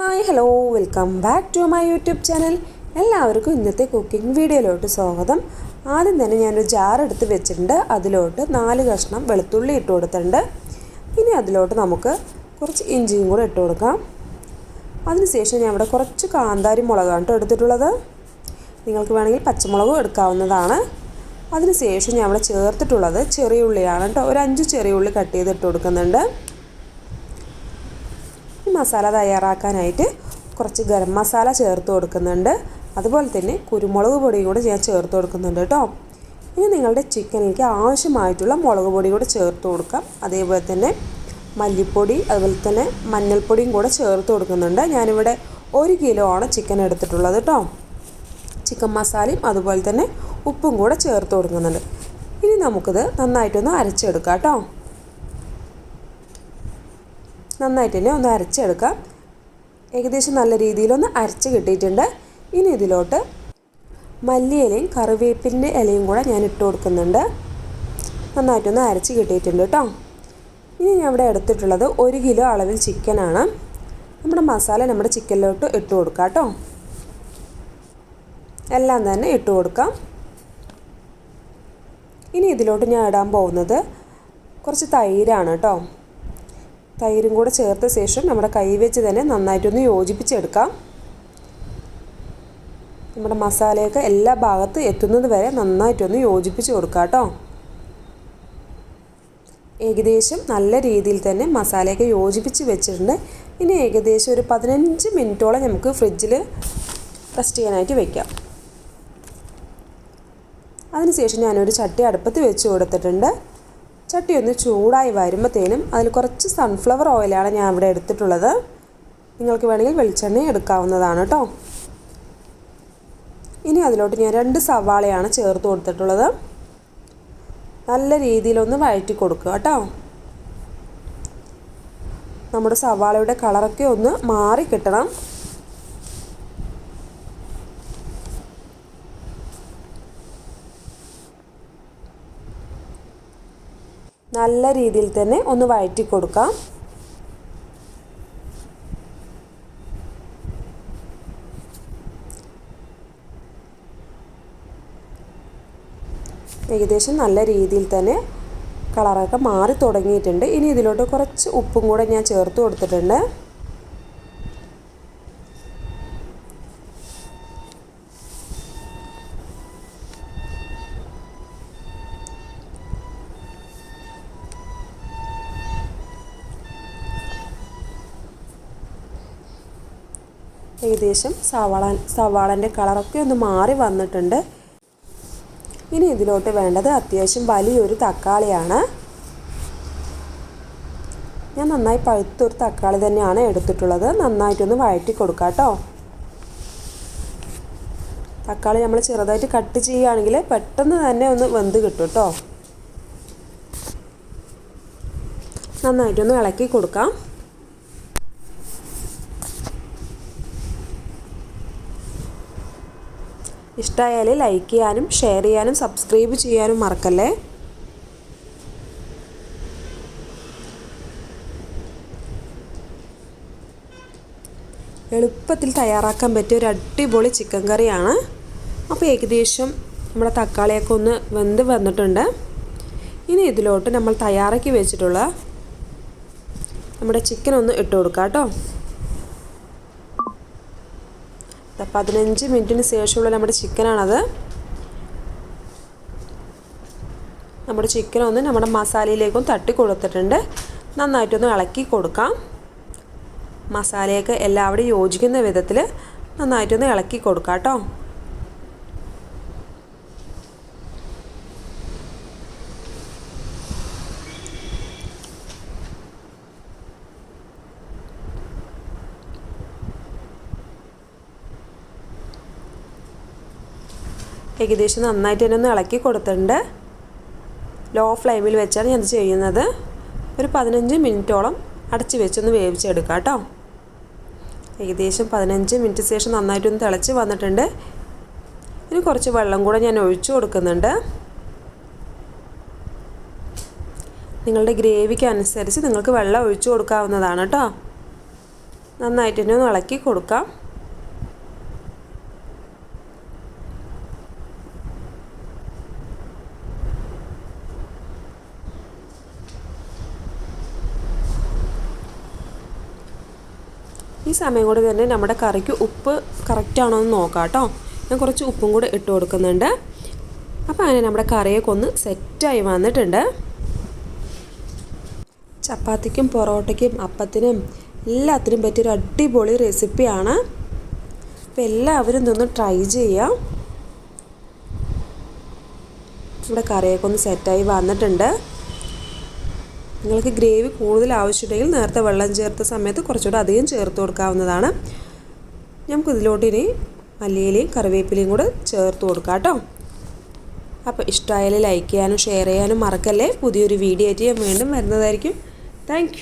Hi hello welcome back to my YouTube channel എല്ലാവർക്കും ഇന്നത്തെ cooking വീഡിയോയിലോട്ട് സ്വാഗതം. ആദ്യം തന്നെ ഞാനൊരു ജാർ എടുത്ത് വെച്ചിട്ടുണ്ട്. അതിലോട്ട് നാല് കഷ്ണം വെളുത്തുള്ളി ഇട്ട് കൊടുത്തിട്ടുണ്ട്. ഇനി അതിലോട്ട് നമുക്ക് കുറച്ച് ഇഞ്ചിയും കൂടെ ഇട്ട് കൊടുക്കാം. അതിനുശേഷം ഞാൻ ഇവിടെ കുറച്ച് കാന്താരി മുളകാണ് കേട്ടോ എടുത്തിട്ടുള്ളത്. നിങ്ങൾക്ക് വേണമെങ്കിൽ പച്ചമുളകും എടുക്കാവുന്നതാണ്. അതിനുശേഷം ഞാൻ ഇവിടെ ചേർത്തിട്ടുള്ളത് ചെറിയ ഉള്ളിയാണ് കേട്ടോ ഒരു അഞ്ച് ചെറിയ ഉള്ളി കട്ട് ചെയ്ത് ഇട്ട് കൊടുക്കുന്നുണ്ട്. മസാല തയ്യാറാക്കാനായിട്ട് കുറച്ച് ഗരം മസാല ചേർത്ത് കൊടുക്കുന്നുണ്ട്. അതുപോലെ തന്നെ കുരുമുളക് പൊടിയും കൂടെ ഞാൻ ചേർത്ത് കൊടുക്കുന്നുണ്ട് കേട്ടോ. ഇനി നിങ്ങളുടെ ചിക്കനിലേക്ക് ആവശ്യമായിട്ടുള്ള മുളക് പൊടി കൂടെ ചേർത്ത് കൊടുക്കാം. അതേപോലെ തന്നെ മല്ലിപ്പൊടി അതുപോലെ തന്നെ മഞ്ഞൾപ്പൊടിയും കൂടെ ചേർത്ത് കൊടുക്കുന്നുണ്ട്. ഞാനിവിടെ ഒരു കിലോ ആണ് ചിക്കൻ എടുത്തിട്ടുള്ളത് കേട്ടോ. ചിക്കൻ മസാലയും അതുപോലെ തന്നെ ഉപ്പും കൂടെ ചേർത്ത് കൊടുക്കുന്നുണ്ട്. ഇനി നമുക്കിത് നന്നായിട്ടൊന്ന് അരച്ചെടുക്കാം കേട്ടോ. നന്നായിട്ട് തന്നെ ഒന്ന് അരച്ചെടുക്കാം. ഏകദേശം നല്ല രീതിയിലൊന്ന് അരച്ച് കിട്ടിയിട്ടുണ്ട്. ഇനി ഇതിലോട്ട് മല്ലിയിലയും കറിവേപ്പിന്റെ ഇലയും കൂടെ ഞാൻ ഇട്ട് കൊടുക്കുന്നുണ്ട്. നന്നായിട്ടൊന്ന് അരച്ച് കിട്ടിയിട്ടുണ്ട് കേട്ടോ. ഇനി ഞാൻ ഇവിടെ എടുത്തിട്ടുള്ളത് ഒരു കിലോ അളവിൽ ചിക്കനാണ്. നമ്മുടെ മസാല നമ്മുടെ ചിക്കനിലോട്ട് ഇട്ട് കൊടുക്കാം കേട്ടോ. എല്ലാം തന്നെ ഇട്ട് കൊടുക്കാം. ഇനി ഇതിലോട്ട് ഞാൻ ഇടാൻ പോകുന്നത് കുറച്ച് തൈരാണ് കേട്ടോ. തൈരും കൂടെ ചേർത്ത ശേഷം നമ്മുടെ കൈ വെച്ച് തന്നെ നന്നായിട്ടൊന്ന് യോജിപ്പിച്ചെടുക്കാം. നമ്മുടെ മസാലയൊക്കെ എല്ലാ ഭാഗത്ത് എത്തുന്നത് വരെ നന്നായിട്ടൊന്ന് യോജിപ്പിച്ച് കൊടുക്കാം കേട്ടോ. ഏകദേശം നല്ല രീതിയിൽ തന്നെ മസാലയൊക്കെ യോജിപ്പിച്ച് വെച്ചിട്ടുണ്ട്. ഇനി ഏകദേശം ഒരു പതിനഞ്ച് മിനിറ്റോളം നമുക്ക് ഫ്രിഡ്ജിൽ റെസ്റ്റ് ചെയ്യാനായിട്ട് വെക്കാം. അതിനുശേഷം ഞാനൊരു ചട്ടി അടുപ്പത്ത് വെച്ച് കൊടുത്തിട്ടുണ്ട്. ചട്ടി ഒന്ന് ചൂടായി വരുമ്പോഴത്തേനും അതിൽ കുറച്ച് സൺഫ്ലവർ ഓയിലാണ് ഞാൻ ഇവിടെ എടുത്തിട്ടുള്ളത്. നിങ്ങൾക്ക് വേണമെങ്കിൽ വെളിച്ചെണ്ണ എടുക്കാവുന്നതാണ് കേട്ടോ ഇനി അതിലോട്ട് ഞാൻ രണ്ട് സവാളയാണ് ചേർത്ത് കൊടുത്തിട്ടുള്ളത്. നല്ല രീതിയിലൊന്ന് വഴറ്റി കൊടുക്കുക കേട്ടോ നമ്മുടെ സവാളയുടെ കളറൊക്കെ ഒന്ന് മാറി കിട്ടണം. നല്ല രീതിയിൽ തന്നെ ഒന്ന് വഴറ്റി കൊടുക്കാം. ഏകദേശം നല്ല രീതിയിൽ തന്നെ കളറൊക്കെ മാറി തുടങ്ങിയിട്ടുണ്ട്. ഇനി ഇതിലോട്ട് കുറച്ച് ഉപ്പും കൂടെ ഞാൻ ചേർത്ത് കൊടുത്തിട്ടുണ്ട്. ഏകദേശം സവാള സവാളന്റെ കളറൊക്കെ ഒന്ന് മാറി വന്നിട്ടുണ്ട്. ഇനി ഇതിലോട്ട് വേണ്ടത് അത്യാവശ്യം വലിയൊരു തക്കാളിയാണ്. ഞാൻ നന്നായി പഴുത്തൊരു തക്കാളി തന്നെയാണ് എടുത്തിട്ടുള്ളത്. നന്നായിട്ടൊന്ന് വഴറ്റി കൊടുക്കാം കേട്ടോ. തക്കാളി നമ്മൾ ചെറുതായിട്ട് കട്ട് ചെയ്യുകയാണെങ്കിൽ പെട്ടെന്ന് തന്നെ ഒന്ന് വെന്ത് കിട്ടും കേട്ടോ. നന്നായിട്ടൊന്ന് ഇളക്കി കൊടുക്കാം. ഇഷ്ടമായാൽ ലൈക്ക് ചെയ്യാനും ഷെയർ ചെയ്യാനും സബ്സ്ക്രൈബ് ചെയ്യാനും മറക്കല്ലേ? എളുപ്പത്തിൽ തയ്യാറാക്കാൻ പറ്റിയ ഒരു അടിപൊളി ചിക്കൻ കറിയാണ്. അപ്പോൾ ഏകദേശം നമ്മുടെ തക്കാളിയൊക്കെ ഒന്ന് വെന്ത് വന്നിട്ടുണ്ട്. ഇനി ഇതിലോട്ട് നമ്മൾ തയ്യാറാക്കി വെച്ചിട്ടുള്ള നമ്മുടെ ചിക്കൻ ഒന്ന് ഇട്ട് കൊടുക്കാം കേട്ടോ. പതിനഞ്ച് മിനിറ്റിന് ശേഷമുള്ള നമ്മുടെ ചിക്കനാണത്. നമ്മുടെ ചിക്കൻ ഒന്ന് നമ്മുടെ മസാലയിലേക്കും തട്ടി കൊടുത്തിട്ടുണ്ട്. നന്നായിട്ടൊന്ന് ഇളക്കി കൊടുക്കാം. മസാലയൊക്കെ എല്ലാവരും യോജിക്കുന്ന വിധത്തിൽ നന്നായിട്ടൊന്ന് ഇളക്കി കൊടുക്കാം കേട്ടോ. ഏകദേശം നന്നായിട്ട് തന്നെ ഒന്ന് ഇളക്കി കൊടുത്തിട്ടുണ്ട്. ലോ ഫ്ലെയിമിൽ വെച്ചാണ് ഞാൻ ചെയ്യുന്നത്. ഒരു പതിനഞ്ച് മിനിറ്റോളം അടച്ച് വെച്ചൊന്ന് വേവിച്ചെടുക്കാം കേട്ടോ. ഏകദേശം പതിനഞ്ച് മിനിറ്റ് ശേഷം നന്നായിട്ടൊന്ന് തിളച്ച് വന്നിട്ടുണ്ട്. ഇനി കുറച്ച് വെള്ളം കൂടെ ഞാൻ ഒഴിച്ചു കൊടുക്കുന്നുണ്ട്. നിങ്ങളുടെ ഗ്രേവിക്ക് അനുസരിച്ച് നിങ്ങൾക്ക് വെള്ളം ഒഴിച്ചു കൊടുക്കാവുന്നതാണ് കേട്ടോ. നന്നായിട്ട് തന്നെ ഒന്ന് ഇളക്കി കൊടുക്കാം. ഈ സമയം കൊണ്ട് തന്നെ നമ്മുടെ കറിക്ക് ഉപ്പ് കറക്റ്റാണോ എന്ന് നോക്കാം കേട്ടോ. ഞാൻ കുറച്ച് ഉപ്പും കൂടെ ഇട്ട് കൊടുക്കുന്നുണ്ട്. അപ്പോൾ അങ്ങനെ നമ്മുടെ കറിയൊക്കെ ഒന്ന് സെറ്റായി വന്നിട്ടുണ്ട്. ചപ്പാത്തിക്കും പൊറോട്ടയ്ക്കും അപ്പത്തിനും എല്ലാത്തിനും പറ്റിയൊരു അടിപൊളി റെസിപ്പിയാണ് അപ്പോൾ എല്ലാവരും ഇതൊന്ന് ട്രൈ ചെയ്യാം. നമ്മുടെ കറിയൊക്കെ ഒന്ന് സെറ്റായി വന്നിട്ടുണ്ട്. നിങ്ങൾക്ക് ഗ്രേവി കൂടുതൽ ആവശ്യമുണ്ടെങ്കിൽ നേരത്തെ വെള്ളം ചേർത്ത സമയത്ത് കുറച്ചുകൂടെ അധികം ചേർത്ത് കൊടുക്കാവുന്നതാണ്. നമുക്ക് ഇതിലോട്ട് ഇനി മല്ലിയിലയും കറിവേപ്പിലയും കൂടെ ചേർത്ത് കൊടുക്കാം കേട്ടോ. അപ്പോൾ ഇഷ്ടമായാലും ലൈക്ക് ചെയ്യാനും ഷെയർ ചെയ്യാനും മറക്കല്ലേ. പുതിയൊരു വീഡിയോ ആയിട്ട് ഞാൻ വീണ്ടും വരുന്നതായിരിക്കും. താങ്ക്